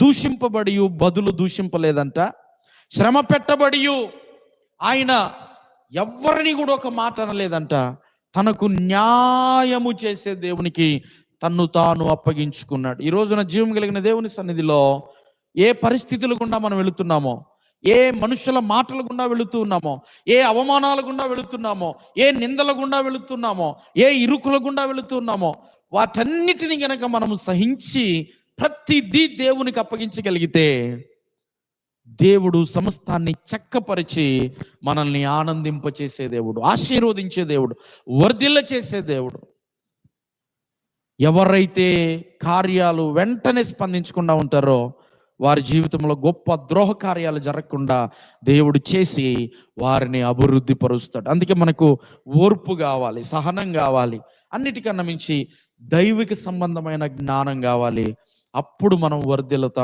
దూషింపబడి బదులు దూషింపలేదంట. శ్రమ పెట్టబడి ఆయన ఎవరిని కూడా ఒక మాట అనలేదంట. తనకు న్యాయము చేసే దేవునికి తన్ను తాను అప్పగించుకున్నాడు. ఈ రోజున జీవం కలిగిన దేవుని సన్నిధిలో ఏ పరిస్థితులు గుండా మనం వెళుతున్నామో ఏ మనుషుల మాటల గుండా వెళుతూ ఉన్నామో ఏ అవమానాల గుండా వెళుతున్నామో ఏ నిందల గుండా వెళుతున్నామో ఏ ఇరుకుల గుండా వెళుతున్నామో వాటన్నిటిని గనక మనము సహించి ప్రతిదీ దేవునికి అప్పగించగలిగితే దేవుడు సమస్తాన్ని చక్కపరిచి మనల్ని ఆనందింపచేసే దేవుడు ఆశీర్వదించే దేవుడు వర్ధిల్ల చేసే దేవుడు. ఎవరైతే కార్యాలు వెంటనే స్పందించకుండా ఉంటారో వారి జీవితంలో గొప్ప ద్రోహ కార్యాలు జరగకుండా దేవుడు చేసి వారిని అభివృద్ధి పరుస్తాడు. అందుకే మనకు ఓర్పు కావాలి సహనం కావాలి. అన్నిటికన్నా మించి దైవిక సంబంధమైన జ్ఞానం కావాలి. అప్పుడు మనం వర్ధిల్లుతాం.